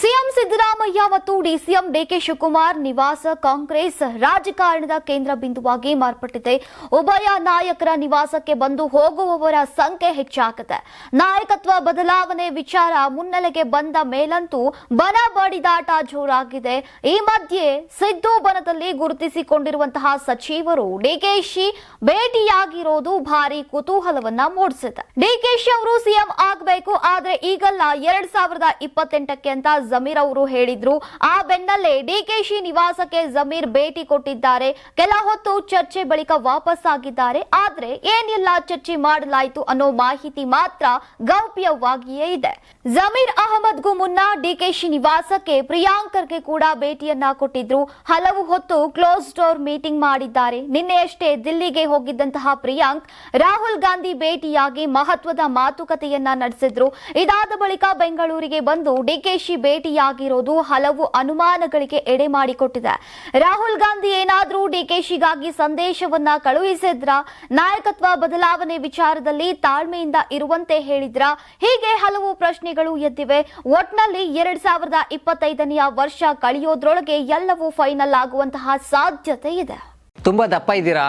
CM Siddaramaiah ಮತ್ತು DCM DK Shivakumar ನಿವಾಸ ಕಾಂಗ್ರೆಸ್ ರಾಜಕಾರಣದ ಕೇಂದ್ರ ಬಿಂದುವಾಗಿ ಮಾರ್ಪಟ್ಟಿದೆ. ಉಭಯ ನಾಯಕರ ನಿವಾಸಕ್ಕೆ ಬಂದು ಹೋಗುವವರ ಸಂಖ್ಯೆ ಹೆಚ್ಚಾಗಿದೆ ನಾಯಕತ್ವ ಬದಲಾವಣೆ ವಿಚಾರ ಮುನ್ನೆಲೆಗೆ ಬಂದ ಮೇಲಂತೂ ಬನ ಬಡಿದಾಟ ಜೋರಾಗಿದೆ. ಈ ಮಧ್ಯೆ ಸಿದ್ದು ಬನದಲ್ಲಿ ಗುರುತಿಸಿಕೊಂಡಿರುವಂತಹ ಸಚಿವರು ಡಿಕೆಶಿ ಭೇಟಿಯಾಗಿರೋದು ಭಾರಿ ಕುತೂಹಲವನ್ನ ಮೂಡಿಸಿದೆ ಡಿಕೆಶಿ ಅವರು ಸಿಎಂ ಆಗಬೇಕು, ಆದರೆ ಈಗಲ್ಲ ಎರಡ್ ಸಾವಿರದ ಇಪ್ಪತ್ತೆಂಟಕ್ಕೆ ಅಂತ ಜಮೀರ್ ಅವರು ಹೇಳಿದ್ರು. ಆ ಬೆನ್ನಲ್ಲೇ ಡಿಕೆಶಿ ನಿವಾಸಕ್ಕೆ ಜಮೀರ್ ಭೇಟಿ ಕೊಟ್ಟಿದ್ದಾರೆ. ಕೆಲ ಹೊತ್ತು ಚರ್ಚೆ ಬಳಿಕ ವಾಪಸ್ ಆಗಿದ್ದಾರೆ ಆದ್ರೆ ಏನೆಲ್ಲ ಚರ್ಚೆ ಮಾಡಲಾಯಿತು ಅನ್ನೋ ಮಾಹಿತಿ ಮಾತ್ರ ಗೌಪ್ಯವಾಗಿಯೇ ಇದೆ. ಜಮೀರ್ ಅಹಮದ್ಗೂ ಮುನ್ನ ಡಿಕೆಶಿ ನಿವಾಸಕ್ಕೆ ಪ್ರಿಯಾಂಕರ್ಗೆ ಕೂಡ ಭೇಟಿಯನ್ನ ಕೊಟ್ಟಿದ್ರು. ಹಲವು ಹೊತ್ತು ಕ್ಲೋಸ್ ಡೋರ್ ಮೀಟಿಂಗ್ ಮಾಡಿದ್ದಾರೆ. ನಿನ್ನೆಯಷ್ಟೇ ದಿಲ್ಲಿಗೆ ಹೋಗಿದ್ದಂತಹ ಪ್ರಿಯಾಂಕ್ ರಾಹುಲ್ ಗಾಂಧಿ ಭೇಟಿಯಾಗಿ ಮಹತ್ವದ ಮಾತುಕತೆಯನ್ನ ನಡೆಸಿದ್ರು. ಇದಾದ ಬಳಿಕ ಬೆಂಗಳೂರಿಗೆ ಬಂದು ಡಿಕೆಶಿ ಭೇಟಿಯಾಗಿರೋದು ಹಲವು ಅನುಮಾನಗಳಿಗೆ ಎಡೆ ಮಾಡಿಕೊಟ್ಟಿದೆ. ರಾಹುಲ್ ಗಾಂಧಿ ಏನಾದರೂ ಡಿಕೆಶಿಗಾಗಿ ಸಂದೇಶವನ್ನ ಕಳುಹಿಸಿದ್ರ? ನಾಯಕತ್ವ ಬದಲಾವಣೆ ವಿಚಾರದಲ್ಲಿ ತಾಳ್ಮೆಯಿಂದ ಇರುವಂತೆ ಹೇಳಿದ್ರ? ಹೀಗೆ ಹಲವು ಪ್ರಶ್ನೆಗಳು ಎದ್ದಿವೆ. ಒಟ್ನಲ್ಲಿ ಎರಡ್ ಸಾವಿರದ ಇಪ್ಪತ್ತೈದನೆಯ ವರ್ಷ ಕಳೆಯೋದ್ರೊಳಗೆ ಎಲ್ಲವೂ ಫೈನಲ್ ಆಗುವಂತಹ ಸಾಧ್ಯತೆ ಇದೆ. ತುಂಬಾ ದಪ್ಪ ಇದ್ದೀರಾ?